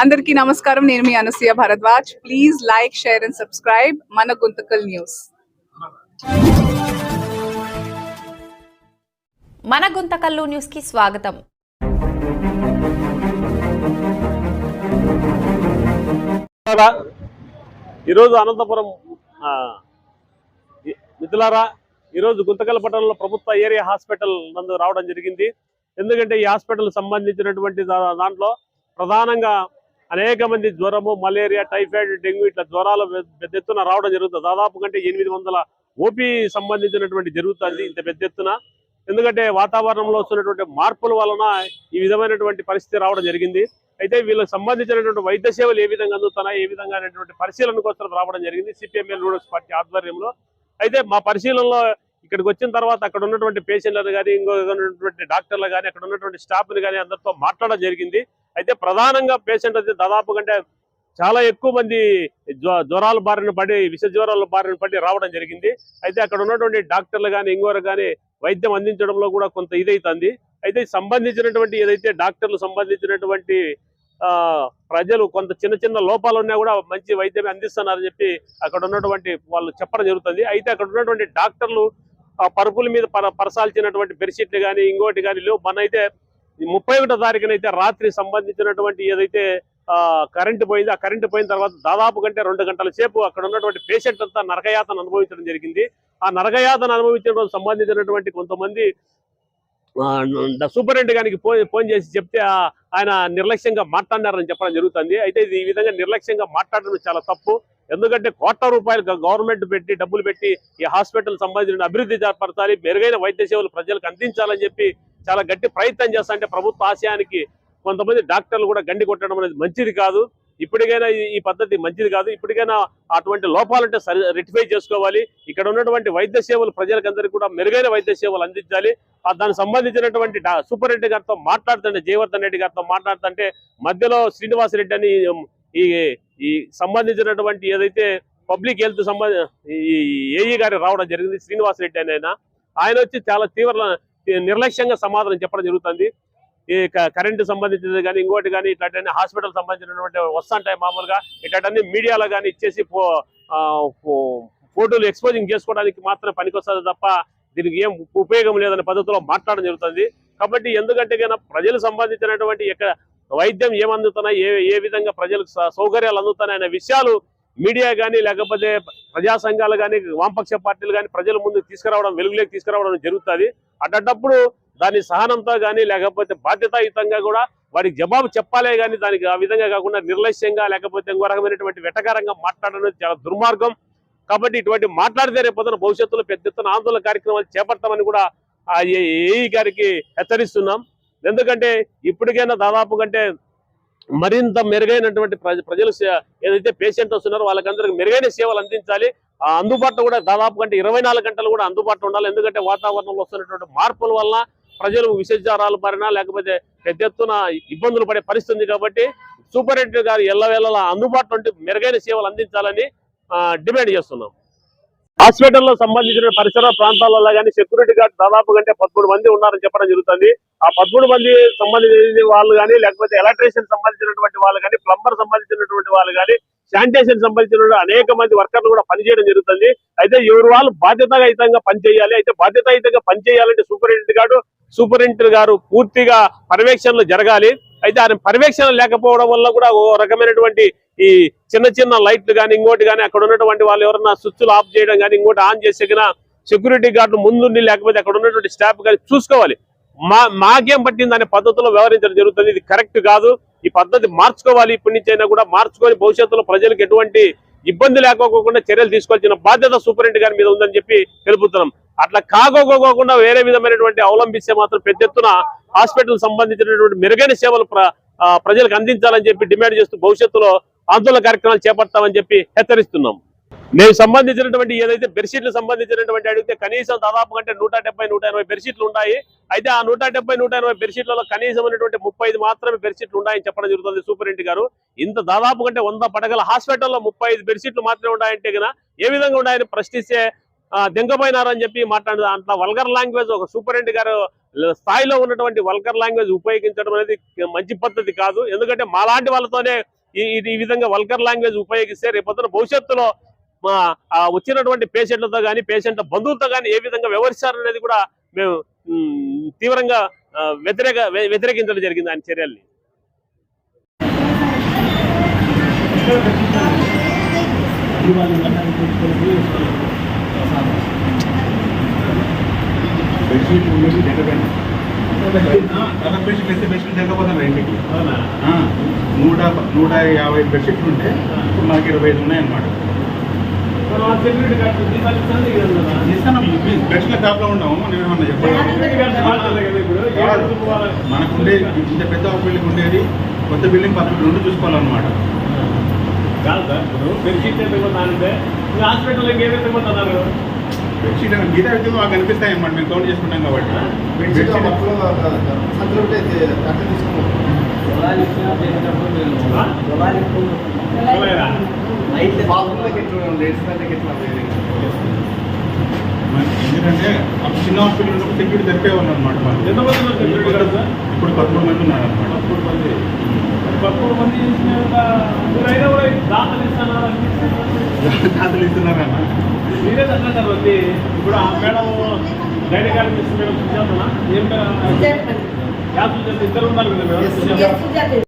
అందరికీ నమస్కారం. నేను మీ Anasuya Bharadwaj. Please like share and subscribe మన గుంతకల్ న్యూస్. మన గుంతకల్లు న్యూస్కి స్వాగతం. ఈరోజు అనంతపురం మిత్రులారా ఈరోజు గుంతకల్ పట్టణంలో ప్రభుత్వ ఏరియా హాస్పిటల్ నందు రావడం జరిగింది. ఎందుకంటే ఈ హాస్పిటల్ సంబంధించినటువంటి దాంట్లో ప్రధానంగా అనేక మంది జ్వరము మలేరియా టైఫాయిడ్ డెంగ్యూ ఇట్లా జ్వరాలు పెద్ద ఎత్తున రావడం జరుగుతుంది. దాదాపు కంటే ఎనిమిది వందల ఓపీ సంబంధించినటువంటి జరుగుతుంది ఇంత పెద్ద ఎత్తున. ఎందుకంటే వాతావరణంలో వస్తున్నటువంటి మార్పుల వలన ఈ విధమైనటువంటి పరిస్థితి రావడం జరిగింది. అయితే వీళ్ళకి సంబంధించినటువంటి వైద్య సేవలు ఏ విధంగా అందుతున్నాయి ఏ విధంగా అనేటువంటి పరిశీలన కోసం రావడం జరిగింది. సిపిఎంఎల్ రూడర్స్ పార్టీ ఆధ్వర్యంలో. అయితే మా పరిశీలనలో ఇక్కడికి వచ్చిన తర్వాత అక్కడ ఉన్నటువంటి పేషెంట్లను కానీ ఇంకో ఉన్నటువంటి డాక్టర్లు కానీ అక్కడ ఉన్నటువంటి స్టాఫ్ని కానీ అందరితో మాట్లాడడం జరిగింది. అయితే ప్రధానంగా పేషెంట్ అయితే దాదాపు కంటే చాలా ఎక్కువ మంది జ్వ- జ్వరాల బారిన పడి విష జ్వరాల బారిన పడి రావడం జరిగింది. అయితే అక్కడ ఉన్నటువంటి డాక్టర్లు కానీ ఇంకోరు కానీ వైద్యం అందించడంలో కూడా కొంత ఇదైతుంది. అయితే సంబంధించినటువంటి ఏదైతే డాక్టర్లు సంబంధించినటువంటి ప్రజలు కొంత చిన్న చిన్న లోపాలు ఉన్నా కూడా మంచి వైద్యం అందిస్తున్నారని చెప్పి అక్కడ ఉన్నటువంటి వాళ్ళు చెప్పడం జరుగుతుంది. అయితే అక్కడ ఉన్నటువంటి డాక్టర్లు పరుపుల మీద పరసాల్చినటువంటి బెడ్షీట్లు కానీ ఇంకోటి కానీ లేవు. మన అయితే ముప్పై ఒకటో తారీఖునైతే రాత్రి సంబంధించినటువంటి ఏదైతే ఆ కరెంటు పోయింది ఆ కరెంటు పోయిన తర్వాత దాదాపు కంటే రెండు గంటల సేపు అక్కడ ఉన్నటువంటి పేషెంట్ అంతా నరకయాతన అనుభవించడం జరిగింది. ఆ నరకయాతన అనుభవించడం సంబంధించినటువంటి కొంతమంది సూపరింటెండెంట్ గారికి ఫోన్ ఫోన్ చేసి చెప్తే ఆయన నిర్లక్ష్యంగా మాట్లాడినారని చెప్పడం జరుగుతుంది. అయితే ఇది ఈ విధంగా నిర్లక్ష్యంగా మాట్లాడడం చాలా తప్పు. ఎందుకంటే కోట్ల రూపాయలు గవర్నమెంట్ పెట్టి డబ్బులు పెట్టి ఈ హాస్పిటల్ సంబంధించిన అభివృద్ధి జరపరచాలి మెరుగైన వైద్య సేవలు ప్రజలకు అందించాలని చెప్పి చాలా గట్టి ప్రయత్నం చేస్తా అంటే ప్రభుత్వ ఆశయానికి కొంతమంది డాక్టర్లు కూడా గండి కొట్టడం అనేది మంచిది కాదు. ఇప్పటికైనా ఈ- పద్ధతి మంచిది కాదు. ఇప్పటికైనా అటువంటి లోపాలంటే సరి రెక్టిఫై చేసుకోవాలి. ఇక్కడ ఉన్నటువంటి వైద్య సేవలు ప్రజలకందరికీ కూడా మెరుగైన వైద్య సేవలు అందించాలి. దానికి సంబంధించినటువంటి సూపర్ రెడ్డి గారితో మాట్లాడుతుంటే జయవర్ధన్ రెడ్డి గారితో మాట్లాడుతుంటే మధ్యలో శ్రీనివాస్ రెడ్డి అని ఈ ఈ సంబంధించినటువంటి ఏదైతే పబ్లిక్ హెల్త్ సంబంధ ఈ ఏఈ గారి రావడం జరిగింది శ్రీనివాస్ రెడ్డి అని ఆయన ఆయన వచ్చి చాలా తీవ్ర నిర్లక్ష్యంగా సమాధానం చెప్పడం జరుగుతుంది. ఈ కరెంటు సంబంధించినది కానీ ఇంకోటి కానీ ఇట్లాంటి హాస్పిటల్ సంబంధించినటువంటి వస్తుంటాయి మామూలుగా ఇట్లాంటి మీడియాలో కానీ ఇచ్చేసి ఫోటోలు ఎక్స్పోజింగ్ చేసుకోవడానికి మాత్రం పనికొస్తుంది తప్ప దీనికి ఏం ఉపయోగం లేదనే పద్ధతిలో మాట్లాడడం జరుగుతుంది. కాబట్టి ఎందుకంటే కనుక ప్రజలు సంబంధించినటువంటి ఇక్కడ వైద్యం ఏమందుతున్నాయి? ఏ ఏ విధంగా ప్రజలకు స- సౌకర్యాలు అందుతున్నాయి అనే విషయాలు మీడియా కానీ లేకపోతే ప్రజా సంఘాలు కానీ వామపక్ష పార్టీలు కానీ ప్రజల ముందు తీసుకురావడం వెలుగులోకి తీసుకురావడం జరుగుతుంది. అట్టప్పుడు దాని సహనంతో కానీ లేకపోతే బాధ్యతాయుతంగా కూడా వాడికి జవాబు చెప్పాలే కానీ దానికి ఆ విధంగా కాకుండా నిర్లక్ష్యంగా లేకపోతే ఇంకో రకమైనటువంటి వెటకారంగా మాట్లాడడం చాలా దుర్మార్గం. కాబట్టి ఇటువంటి మాట్లాడితే రేపు భవిష్యత్తులో పెద్ద ఎత్తున ఆందోళన కార్యక్రమాలు చేపడతామని కూడా ఏఈ గారికి హెచ్చరిస్తున్నాం. ఎందుకంటే ఇప్పటికైనా దాదాపు కంటే మరింత మెరుగైనటువంటి ప్రజ ప్రజలు ఏదైతే పేషెంట్ వస్తున్నారో వాళ్ళకందరికి మెరుగైన సేవలు అందించాలి. ఆ అందుబాటులో కూడా దాదాపు కంటే ఇరవై గంటలు కూడా అందుబాటులో ఉండాలి. ఎందుకంటే వాతావరణంలో వస్తున్నటువంటి మార్పుల వల్ల ప్రజలు విషజ్వరాలు పడినా లేకపోతే పెద్ద ఎత్తున ఇబ్బందులు పడే పరిస్థితి కాబట్టి సూపరింటెండెంట్ గారు ఎల్లవేళలా అందుబాటులో మెరుగైన సేవలు అందించాలని డిమాండ్ చేస్తున్నాం. హాస్పిటల్లో సంబంధించిన పరిసర ప్రాంతాలలో కానీ సెక్యూరిటీ గార్డ్ దాదాపు కంటే పదమూడు మంది ఉన్నారని చెప్పడం జరుగుతుంది. ఆ పదమూడు మంది సంబంధించిన వాళ్ళు కానీ లేకపోతే ఎలక్ట్రీషియన్ సంబంధించినటువంటి వాళ్ళు కానీ ప్లంబర్ సంబంధించినటువంటి వాళ్ళు కానీ శానిటేషన్ సంబంధించిన అనేక మంది వర్కర్లు కూడా పనిచేయడం జరుగుతుంది. అయితే ఎవరు వాళ్ళు బాధ్యతాయుతంగా పనిచేయాలి అయితే బాధ్యతాయుతంగా పనిచేయాలంటే సూపరింటెండెంట్ గారు సూపరింటెండెంట్ గారు పూర్తిగా పర్యవేక్షణలు జరగాలి. అయితే ఆయన పర్యవేక్షణ లేకపోవడం వల్ల కూడా ఓ రకమైనటువంటి ఈ చిన్న చిన్న లైట్లు కానీ ఇంకోటి కానీ అక్కడ ఉన్నటువంటి వాళ్ళు ఎవరన్నా స్విచ్లు ఆఫ్ చేయడం కానీ ఇంకోటి ఆన్ చేసేగిన సెక్యూరిటీ గార్డులు ముందుండి లేకపోతే అక్కడ ఉన్నటువంటి స్టాఫ్ కానీ చూసుకోవాలి. మా మాకేం పట్టింది అనే పద్ధతిలో వ్యవహరించడం జరుగుతుంది. ఇది కరెక్ట్ కాదు. ఈ పద్ధతి మార్చుకోవాలి. ఇప్పటి నుంచి అయినా కూడా మార్చుకొని భవిష్యత్తులో ప్రజలకు ఎటువంటి ఇబ్బంది లేకోకుండా చర్యలు తీసుకోవాల్సిన బాధ్యత సూపరింటెండెంట్ గారి మీద ఉందని చెప్పి తెలుపుతున్నాం. అట్లా కాకోకోకుండా వేరే విధమైనటువంటి అవలంబిస్తే మాత్రం పెద్ద ఎత్తున హాస్పిటల్ సంబంధించినటువంటి మెరుగైన సేవలు ప్ర- ఆ, ప్రజలకు అందించాలని చెప్పి డిమాండ్ చేస్తూ భవిష్యత్తులో ఆందోళన కార్యక్రమాలు చేపడతామని చెప్పి హెచ్చరిస్తున్నాం మేము సంబంధించినటువంటి ఏదైతే బెడ్షీట్లు సంబంధించినటువంటి అడిగితే కనీసం దాదాపు కంటే నూట డెబ్బై నూట ఎనభై బెడ్షీట్లు ఉన్నాయి. అయితే ఆ నూట డెబ్బై నూట ఎనభై బెడ్షీట్లలో కనీసం అనేటువంటి ముప్పై ఐదు మాత్రమే బెడ్షీట్లు ఉన్నాయని చెప్పడం జరుగుతుంది సూపరింటి గారు. ఇంత దాదాపు కంటే వంద పడగల హాస్పిటల్లో ముప్పై ఐదు బెడ్షీట్లు మాత్రమే ఉన్నాయంటే కదా ఏ విధంగా ఉన్నాయని ప్రశ్నిస్తే ఆ, దెంగపోయినారని చెప్పి మాట్లాడదు అంత వల్గర్ లాంగ్వేజ్ ఒక సూపరింటి గారు స్థాయిలో ఉన్నటువంటి వల్కర్ లాంగ్వేజ్ ఉపయోగించడం అనేది మంచి పద్ధతి కాదు. ఎందుకంటే మాలాంటి వాళ్ళతోనే ఈ ఈ- విధంగా వల్కర్ లాంగ్వేజ్ ఉపయోగిస్తే రేపొద్దున భవిష్యత్తులో మా వచ్చినటువంటి పేషెంట్లతో కానీ పేషెంట్ల బంధువులతో కానీ ఏ విధంగా వ్యవహరిస్తారనేది కూడా మేము తీవ్రంగా వ్యతిరేక వ్యతిరేకించడం జరిగింది ఆయన చర్యల్ని. బెడ్షీట్ బెడ్షీట్ వేస్తే బెడ్షీట్ ఇంటికి. నూట నూట యాభై బెడ్షీట్లు ఉంటే ఇప్పుడు నాకు ఇరవై ఐదు ఉన్నాయన్నమాట. ఇస్తాను బెడ్షీట్ల ఏమన్నా మనకుండే ఇంత పెద్ద ఒక బిల్డింగ్ ఉండేది కొత్త బిల్డింగ్ పక్కన రెండు చూసుకోవాలన్నమాట. కాదు సార్ ఇప్పుడు బెడ్షీట్ అంటే హాస్పిటల్ ఏదైతే పోతున్నారు బెడ్షీట్ మిగతా మాకు కనిపిస్తాయి అన్నమాట మేము కౌంట్ చేసుకుంటాం కాబట్టి. బెడ్షీట్ ఎందుకంటే అప్పుడు చిన్న హాస్పిటల్ ఉన్నప్పుడు సెక్యూరిటీ తెప్పేవాళ్ళు అనమాట మాకు? ఇప్పుడు పదమూడు మంది ఉన్నారు అనమాట పదమూడు మంది. పదమూడు మంది మీరైనా కూడా దాతలు ఇస్తున్నారు? ఖాతాలు ఇస్తున్నారన్న. మీరే వచ్చి ఇప్పుడు ఆ మేడం గైడ్ గారికి ఇస్తే మేడం ఏం ఇద్దరు ఉన్నారు కదా మేడం.